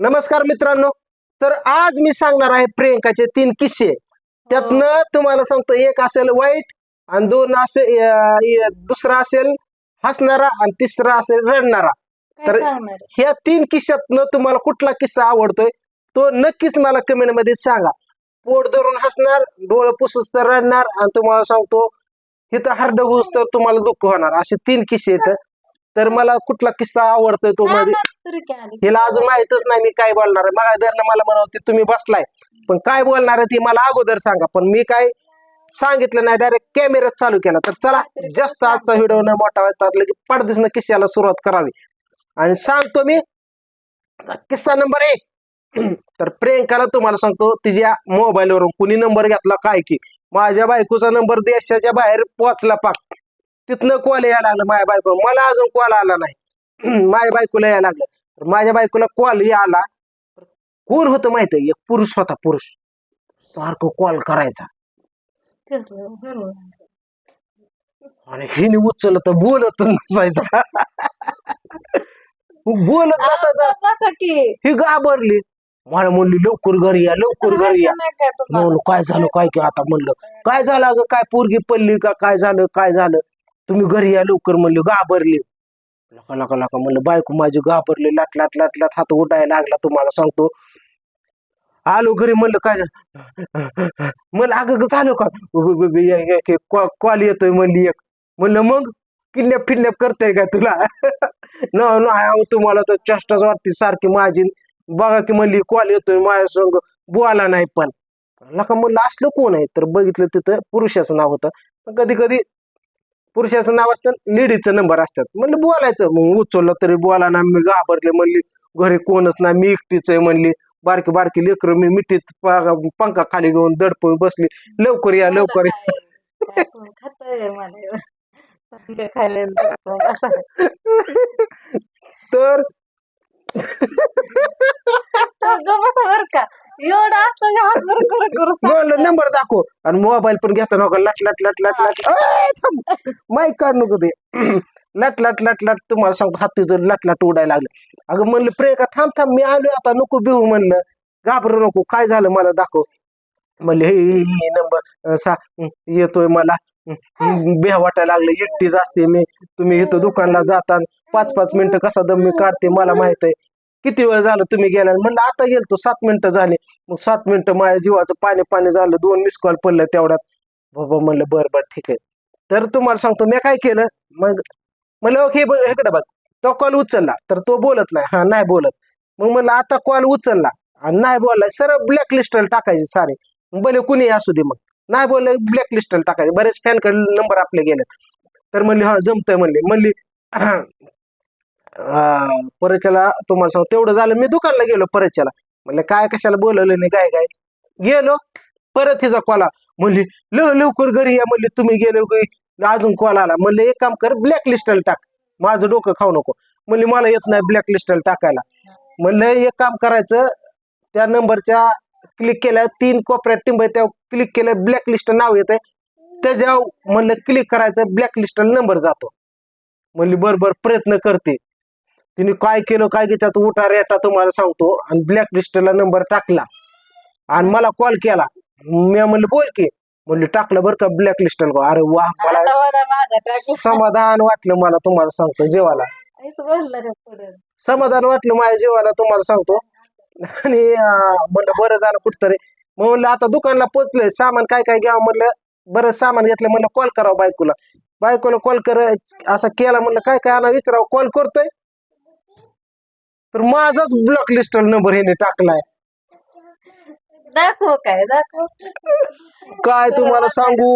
नमस्कार मित्रांनो. तर आज मी सांगणार आहे प्रियंकाचे तीन किस्से. त्यातनं तुम्हाला सांगतो एक असेल वाईट आणि दोन असे दुसरा असेल हसणारा आणि तिसरा असेल रडणारा. तर ह्या तीन किस्स्यातनं तुम्हाला कुठला किस्सा आवडतोय तो नक्कीच मला कमेंटमध्ये सांगा. पोट धरून हसणार डोळं तर रडणार आणि तुम्हाला सांगतो इथं हरड घुस तर तुम्हाला दुःख होणार. असे तीन किस्से आहेत. तर मला कुठला किस्सा आवडतोय तो मध्ये? हिला अजून माहितच नाही मी काय बोलणार आहे. मला धरणं मला म्हणते तुम्ही बसलाय. पण काय बोलणार आहे ती मला अगोदर सांगा. पण मी काय सांगितलं नाही डायरेक्ट कॅमेरा चालू केला. तर चला जास्त आजचा व्हिडिओ न मोठा व्हायचा लगेच पडदिसनं किस्स्याला सुरुवात करावी. आणि सांगतो मी किस्सा नंबर एक. तर प्रियंकाला तुम्हाला सांगतो तिच्या मोबाईलवरून कुणी नंबर घेतला काय की माझ्या बायकोचा नंबर देशाच्या बाहेर पोहोचला पाक. तिथनं कॉल यायला लागलं माझ्या बायको मला अजून कॉल आला नाही. माझ्या बायकोला यायला लागलं. तर माझ्या बायकोला कॉल आला. कोण होतं माहिती? एक पुरुष होता पुरुष. सारखं कॉल करायचा. आणि हिने उचललं तर बोलत नसायचा. बोलत नसायचा. ही घाबरली. मला म्हणली लवकर घरी या लवकर घरी या. म्हणलं काय झालं काय की आता म्हणलं काय झालं अगं? काय पोरगी पडली का? काय झालं? काय झालं? तुम्ही घरी या लवकर म्हणले घाबरले. लका लका लका म्हणलं बायको माझी घाबरले लाट लाट लाट लाट हात उठायला लागला तुम्हाला सांगतो. आलो घरी म्हणलं काय झालं? म्हणलं अगं झालं का? कॉल येतोय म्हणली एक. म्हणलं मग? किडनॅप फिडनॅप करताय का तुला? न नाही अहो तुम्हाला तर चेष्टाच वाटते सारखी माझी. बघा की म्हणली कॉल येतोय माझ्या संग बोला नाही पण. नका म्हणलं असलं कोण आहे? तर बघितलं तिथं पुरुषाचं नाव होतं. कधी कधी पुरुषाचं नाव असतं लेडीजचं नंबर असतात. म्हणलं बोलायचं. मग उचललं तरी बोला ना मी घाबरले म्हणली. घरी कोणच नाही मी एकटीच आहे म्हणली. बारकी बारकी लेकरं मी मिठीत पंखा खाली घेऊन दडपून बसली. लवकर या लवकर तर का. एवढं हात वर करू करू बोललं नंबर दाखव. आणि मोबाईल पण घेता नका लट लट लट लट लट. माईक काढ नको ते. लट लट लट लट. तुम्हाला सांगतो हातीचं लट लट उडायला लागलं. अगं म्हणलं प्रियंका थांब थांब मी आलो आता. नको भिवू म्हणलं. घाबरू नको. काय झालं मला दाखव. म्हणले हे नंबर सा येतोय मला. बेह वाटायला लागले. एकटीच असते मी. तुम्ही इथं दुकानला जाता पाच पाच मिनिटं कसा दम मी काढते मला माहीत आहे. किती वेळ झालं तुम्ही गेला म्हणलं आता गेलतो सात मिनिटं झाले. मग सात मिनिटं माझ्या जीवाचं पाणी पाणी झालं दोन मिस कॉल पडलं तेवढ्यात. बाबा म्हणलं बरं बरं ठीक आहे. तर तुम्हाला सांगतो मी काय केलं मग म्हणलं ओके बघ इकडे बघ. तो कॉल उचलला तर तो बोलत नाही. हा नाही बोलत. मग म्हणलं आता कॉल उचलला. आणि नाही बोलला सरळ ब्लॅक लिस्टला टाकायचे सारे. भले कुणी असू दे मग. नाही बोलले ब्लॅक लिस्टला टाकायचे. बरेच फॅनकडे नंबर आपले गेलेत. तर म्हणले हा जमतंय म्हणले. म्हणली अं, तुम्हाला सांग तेवढं झालं मी दुकानला गेलो परीक्षेला म्हणलं काय कशाला बोलवलं नाही काय काय? गेलो परत हिचा कॉल आला. म्हणली ल लवकर घरी या म्हणली तुम्ही गेलो अजून कॉल आला. म्हणलं एक काम कर ब्लॅक लिस्टला टाक. माझं डोकं खाऊ नको. म्हणली मला येत नाही ब्लॅक लिस्टला टाकायला. म्हणलं एक काम करायचं त्या नंबरच्या क्लिक केल्या तीन कोपऱ्यात टिंब त्या क्लिक केलं ब्लॅक लिस्ट नाव येतंय. त्याच्यावर म्हणलं क्लिक करायचं ब्लॅक लिस्टला नंबर जातो. म्हणली बरोबर प्रयत्न करते. तिने काय केलं काय की त्यात उठा रेटा तुम्हाला सांगतो. आणि ब्लॅक लिस्टला नंबर टाकला. आणि मला कॉल केला. मी म्हणलं बोल की. म्हणले टाकलं बरं का ब्लॅक लिस्टला अरे वा मला समाधान वाटलं मला तुम्हाला सांगतो जेवाला समाधान वाटलं माझ्या जीवाला तुम्हाला सांगतो. आणि म्हणलं बरं झालं कुठतरी. मग म्हणलं आता दुकानला पोचलंय सामान काय काय घ्यावं म्हणलं. बरं सामान घेतलं म्हणलं कॉल करावं बायकोला. बायकोला कॉल कर असा केला म्हणलं काय काय आला विचारावं कॉल करतोय. तर माझाच ब्लॉक लिस्ट नंबर ह्याने टाकलाय. दाखव काय दाखव. काय तुम्हाला सांगू?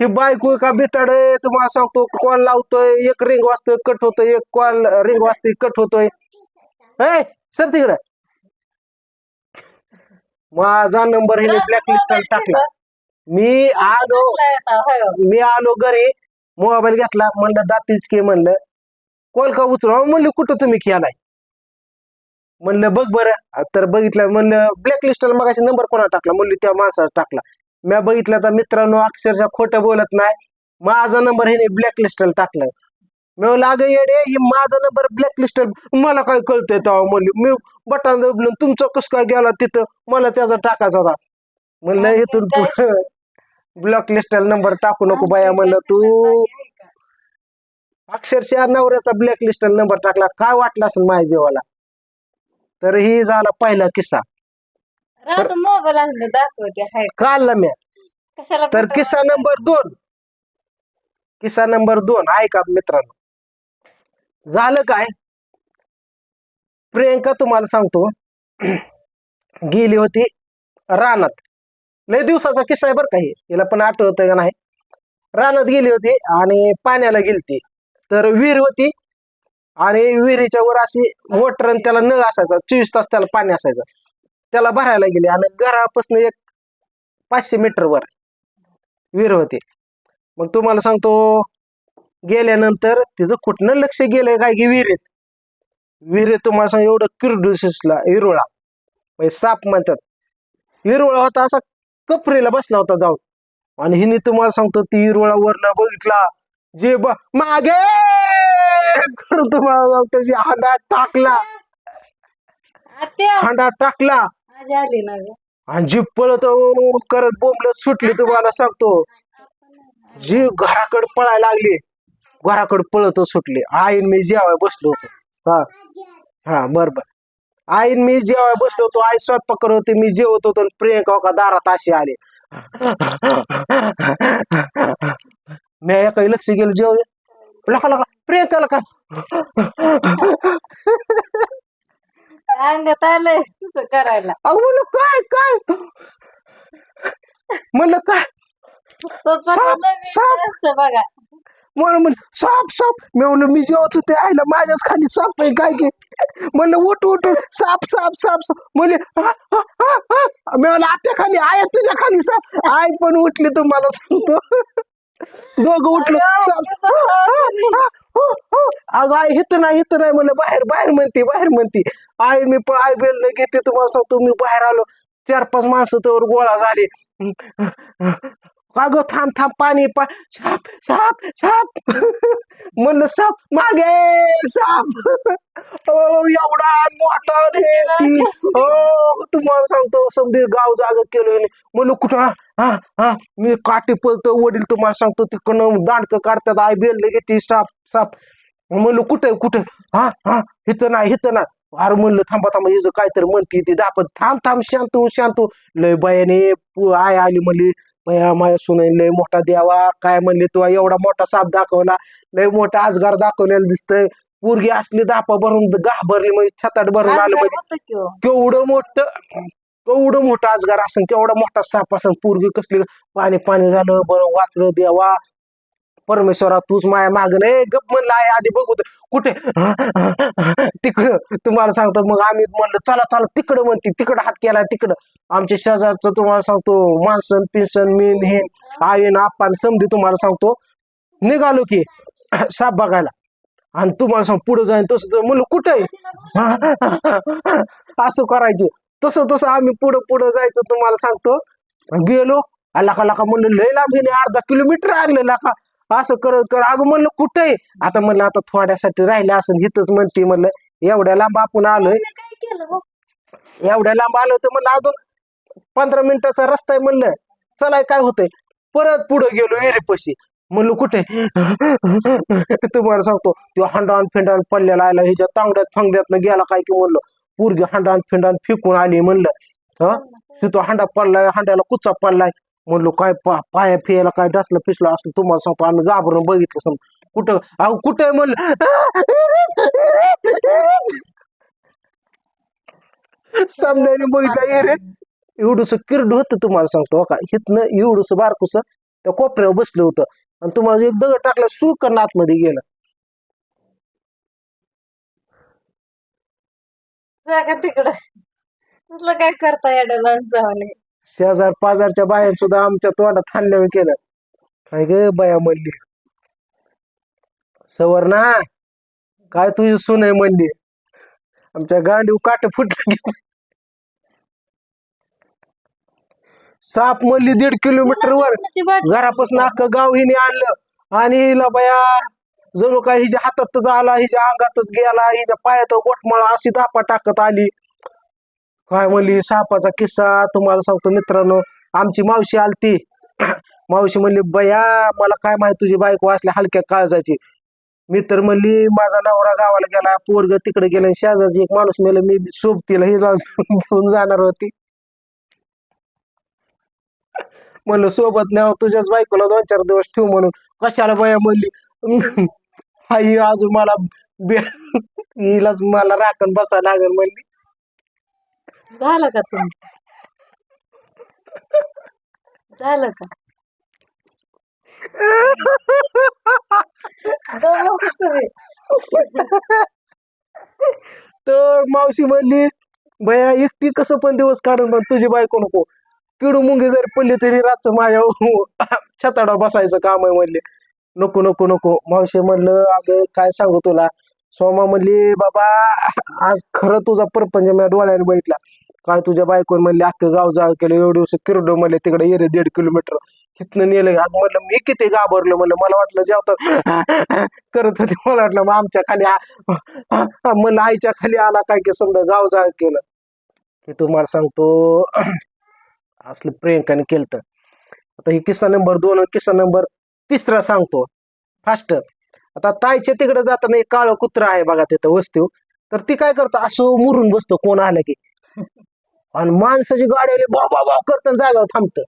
ही बायको का बिताड आहे तुम्हाला सांगतो कॉल लावतोय एक रिंग वाजतोय कट होतोय एक कॉल रिंग वाजतोय कट होतोय. ए सर तिकडे. माझा नंबर ह्याने ब्लॅक लिस्टला टाकला. मी आलो मी आलो घरी मोबाईल घेतला म्हणलं दातीच की म्हणलं. कॉल का उचला म्हणलं कुठं तुम्ही केलाय म्हणलं बघ बरं. तर बघितलं म्हणलं ब्लॅक लिस्टला मगाशी नंबर कोणा टाकला? म्हणली त्या माणसाचा टाकला. मी बघितलं तर मित्रांनो अक्षरशः खोटं बोलत नाही. माझा नंबर हे ब्लॅक लिस्टला टाकलं. मी लाग येडे हे माझा नंबर ब्लॅकलिस्ट मला काय कळतंय तेव्हा म्हणलं मी बटन दाबलं तुमचा कस काय गेला तिथं? मला त्याचा टाकायचा होता. म्हणलं इथून ब्लॉक ब्लॅकलिस्टला नंबर टाकू नको बाया म्हणलं तू अक्षरशः नवऱ्याचा ब्लॅकलिस्टला नंबर टाकला. काय वाटलं असेल माझ्या जीवाला? तर ही झाला पहिला किस्सा. राहतो मोबाईल आणलं दाखवते हाय. काढला मी. कशाला तर किस्सा? नंबर दोन. किस्सा नंबर दोन. ऐका मित्रांनो. झालं काय? प्रियंका तुम्हाला सांगतो. गेली होती रानात. लय दिवसाचा किस्सा आहे बरं काही हिला पण आठवत का नाही? रानात गेली होती आणि पाण्याला गेलती. तर विहीर होती आणि विहिरीच्या वर अशी मोटर आणि त्याला नळ असायचा चोवीस तास त्याला पाणी असायचं. त्याला भरायला गेली आणि घरापासून एक पाचशे मीटरवर विहीर होती. मग तुम्हाला सांगतो गेल्यानंतर तिचं कुठनं लक्ष गेलंय काय की विहिरीत? विहिरीत तुम्हाला सांग एवढं किरडूसला हिरोळा. म्हणजे साप म्हणतात. हिरोळा होता असा कपरीला बसला होता जाऊन. आणि हिने तुम्हाला सांगतो ती हिरोळा वरनं बघितला जे ब मागे! करून तुम्हाला जी हांडा टाकला. आत्या! हांडा टाकला. माझी आली ना ग. आणि जी पळत करत बोंबलत सुटली तुम्हाला सांगतो. जी घराकडे पळायला लागली घराकडे पळत सुटली. आईन मी जेवाय बसलो होतो. हा. हा बर बर आईन मी जेवाय बसलो होतो. आई स्वयंपाक करत होती मी जेवत होतो आणि प्रियंका हो का दारात अशी आली. मी काही लक्ष गेलं जेव लका लका. प्रियंकाला का अंगात आलंय करायला. अहो म्हणलं काय काय? म्हणलं काय? तो पण साप, नवीन साप. असतं बघा. मला म्हण साप साप. मी म्हणलं मी जेवत होते आईला माझ्याच खाली साप आहे काय की? म्हणलं उठ उठ उठ, साप साप साप साप. म्हणले "हा, हा, हा, हा." मी म्हणलं आत्या खाली आहे तुझ्या खाली साप. आई पण उठली तुम्हाला सांगतो. दोघं उठलो. अगं, आई हिथं नाही हिथं नाही म्हणलं. बाहेर बाहेर म्हणते बाहेर म्हणते. आई मी पण आई बेल घेते तुम्हाला सांगतो मी बाहेर आलो. चार पाच माणसं तर गोळा झाले. अगं थांब थांब पाणी पा साप साप साप. म्हणलं साप मागे साप. एवढा मोठा रे. हो तुम्हाला सांगतो समजे गाव जागा केलं म्हणून कुठं? हा, हा मी काठी पळतो वडील तुम्हाला सांगतो तिकडनं दांडक काढतात आई बेल घेते साप साप. म्हणलं कुठं कुठं? हा हा इथं नाही इथं ना अरे म्हणलं थांबा थांबा हिचं काहीतरी म्हणते ती दापत. थांब थांब शांत शांतो शांत हो. लय बयाने आय आली म्हणली बया माया सुनाई लय मोठा द्यावा काय म्हणले तू एवढा मोठा साप दाखवला. लय मोठा आजगार दाखवलेला दिसतंय. पोरगी असली दापा भरून घाबरली म्हणजे छताट भरून आलं म्हणजे हो. केवढं मोठं केवढं मोठं आजगार असन केवढा मोठा साप असन पोरगी कसली पाणी पाणी झालं बरं वाचलं देवा. परमेश्वरा तूच माया माग नाही. गप म्हणलं आहे आधी बघू. कुठे? तिकडं. तुम्हाला सांगतो मग आम्ही म्हणलं चला चला तिकडं म्हणते. तिकडं हात केला तिकडं. आमच्या शेजारचं तुम्हाला सांगतो माणसं पिसन मीन हे आईन आप्पान समधी तुम्हाला सांगतो. निघालो की साप बघायला. आणि तुम्हाला सांग पुढे जाईन तसं तर म्हणलं कुठे असं करायचं. तसं तसं आम्ही पुढं पुढं जायचं तुम्हाला सांगतो. गेलो लाका लाका म्हणलं लय लांब गेले अर्धा किलोमीटर आणलं लाका. असं करत कर अगं म्हणलं कुठे आता म्हणलं आता थोड्यासाठी राहिलं असं हिथंच म्हणते म्हणलं एवढ्या लांब आपण आलोय. हो? एवढ्या लांब आलो तर म्हणलं अजून पंधरा मिनिटाचा रस्ता आहे म्हणलं. चलाय काय होतंय? परत पुढे गेलो एरेपशी. म्हणलं कुठे? तुम्हाला सांगतो तो हंडान फिंडान पडलेला आला ह्याच्या तांगड्यात फांगड्यात गेला काय की म्हणलं पूर्गी हंडान फिंडान फेकून आली म्हणलं. हा? तिथं हांडा पडलाय हांड्याला कुचा पडलाय. म्हणलो काय पा पाया फियाला काय डसलं पिसलं असलं तुम्हाला सांगतो आम्ही घाबरून बघितलं सम कुठं? अहो कुठं आहे म्हणलं? समजायला बघितलं एरेत एवढंस किरड होतं तुम्हाला सांगतो हो का? हिथनं एवढंस बारकुस त्या कोपऱ्यावर बसलं होतं. आणि तुम्हाला एक दगड टाकला सुकन आतमध्ये गेलं. तिकडं. तुला काय करता या माणसाने शेजार पाजारच्या बाया सुद्धा आमच्या तोंडात हाणल्यावर केलं. काय ग बाया म्हणली? सवर्णा काय तुझी सून आहे म्हणली? आमच्या गांडीव काट फुटलं की साप म्हणली दीड किलोमीटर वर घरापासून अख्खं गाव हिने आणलं. आणि हिला बया जणू काय हिच्या हातातच आला हिच्या अंगातच गेला हिच्या पायात गोटमाळा अशी धापा टाकत आली. काय म्हणली सापाचा किस्सा तुम्हाला सांगतो मित्रांनो आमची मावशी आलती. मावशी म्हणली बया मला काय माहीत तुझी बायको असल्या हलक्या काळजाची. मी तर म्हणली माझा नवरा गावाला गेला पोरग तिकडे गेलं आणि शेजारची एक माणूस मेलं मी सोबतीला ही घेऊन जाणार होती. म्हणलं सोबत नाही तुझ्याच बायकोला दोन चार दिवस ठेव म्हणून. कशाला बया म्हणली? आई अजून मला हिलाच मला राखण बसायला लागेल म्हणली. झालं का तुम्ही झालं का? तर मावशी म्हणली बया एकटी कसं पण दिवस काढून पण तुझी बायको नको. किडू मुंगी जरी पडली तरी रातचं माझ्या छताडा बसायचं काम आहे म्हणले. नको नको नको. मावशी म्हणलं अगं काय सांगू तुला? सोमा म्हणली बाबा आज खरं तुझा परपंच मी डोळ्याने बघितला. काय तुझ्या बायकोन म्हणले अख्खं गाव जाळ केलं एवढे दिवस किरडो म्हणले तिकडे येरे दीड किलोमीटर. तिथनं नेलं आज म्हणलं मी किती घाबरलो म्हणलं. मला वाटलं जेवतात करत होते मला वाटलं मग आमच्या खाली आ- म्हणलं आईच्या खाली आला काय की समजा गाव जाळ केलं. की तुम्हाला सांगतो असलं प्रियंकाने केलं तर आता ही किस्सा नंबर दोन किस्सा नंबर तिसरा सांगतो. फास्ट आता ताईच्या तिकडे जाताना एक काळं कुत्रा आहे बघा तिथं वस्तू तर ती काय करतं? असं मुरून बसतो कोण आलं की. आणि माणसाची गाडी भाव भाव भाव करत जागावर थांबतं.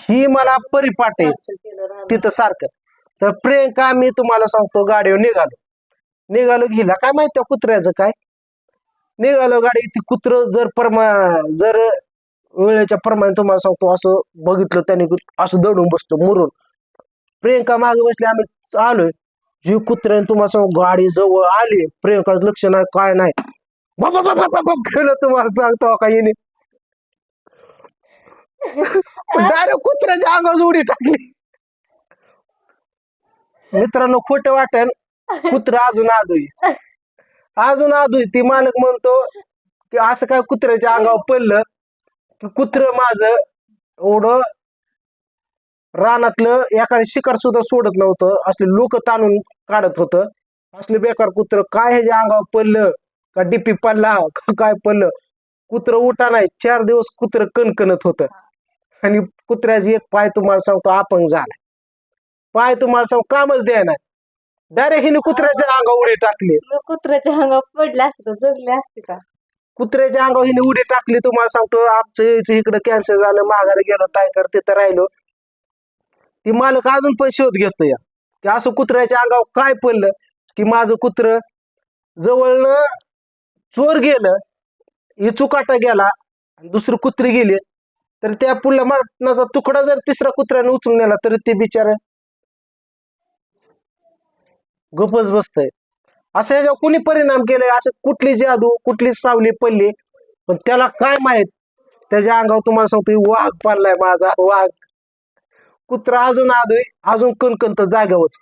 ही मला परिपाठ आहे. तिथं सारखं. तर प्रियंका मी तुम्हाला सांगतो गाडीवर निघालो. निघालो घेला काय माहिती कुत्र्याचं काय? निघालो गाडी ती कुत्र जर परमा जर वेळेच्या प्रमाणे तुम्हाला सांगतो असं बघितलं त्याने असं दडून बसतो मुरून. प्रियंका मागे बसली आम्ही आलोय जी कुत्र्याने तुम्हाला सांग गाडी जवळ आली. प्रियंकाच लक्ष नाही काय नाही. बाबा बाबा बाबा केलं तुम्हाला सांगतो का येणे डायरेक्ट कुत्र्याच्या अंगावर उडी टाकली. मित्रांनो खोट वाटन कुत्र अजून आदुई. अजून आदुई ती मालक म्हणतो की असं काय कुत्र्याच्या अंगावर पडलं कुत्र माझं एवढं रानातलं एखादं शिकार सुद्धा सोडत नव्हतं. असले लोक ताणून काढत होतं. असले बेकार कुत्र काय ह्याच्या अंगावर पडलं? का डीपी पडला? काय पडलं? कुत्र उठा नाही. चार दिवस कुत्र कणकणत होतं. आणि कुत्र्याची एक पाय तुम्हाला सांगतो अपंग झाला पाय तुम्हाला सांग कामच द्या नाही डायरेक्ट हिने कुत्र्याच्या अंगावर उडी टाकली. कुत्र्याच्या अंगावर पडले असते जगले असते का? कुत्र्याच्या अंगावर हिने उडी टाकली तुम्हाला सांगतो आमचं यायचं इकडं कॅन्सर झालं माघारी गेलो काय कर तिथं राहिलो. ती मालक अजून पण शोध घेतो या की असं कुत्र्याच्या अंगावर काय पडलं की माझं कुत्र जवळ चोर गेलं ही चुकाटा गेला आणि दुसरं कुत्री गेली. तर त्या पुढल्या मटणाचा तुकडा जर तिसऱ्या कुत्र्याने उचलून नेला तरी ते बिचार गपच बसतय. असं ह्याच्यावर कुणी परिणाम केलाय? असं कुठली जादू कुठली सावली पडली? पण त्याला काय माहीत? त्याच्या अंगावर तुम्हाला सांगतो वाघ पाडलाय माझा वाघ. कुत्रा अजून आदोय अजून कणकणत जागावच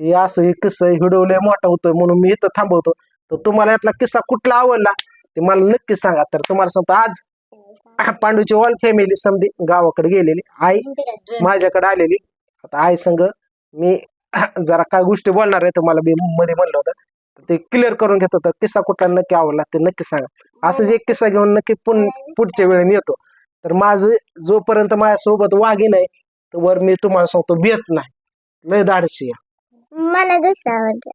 हे असं हे किस्सा हिडवलंय मोठा होतोय म्हणून मी इथं थांबवतो. तर तुम्हाला यातला किस्सा कुठला आवडला ते मला नक्की सांगा. तर तुम्हाला सांगतो आज पांडूची ऑल फॅमिली समधी गावाकडे गेलेली. आई माझ्याकडे आलेली. आता आई संग मी जरा काय गोष्टी बोलणार आहे तुम्हाला मी मध्ये म्हणलं होतं. तर ते क्लिअर करून घेत होतं किस्सा कुठला नक्की आवडला ते नक्की सांगा. असंच एक किस्सा घेऊन नक्की पुन पुढच्या वेळेने येतो. तर माझं जोपर्यंत माझ्यासोबत वाघी नाही तोवर मी तुम्हाला सांगतो बेत नाही. लय आहे. मला दुसरा आवडला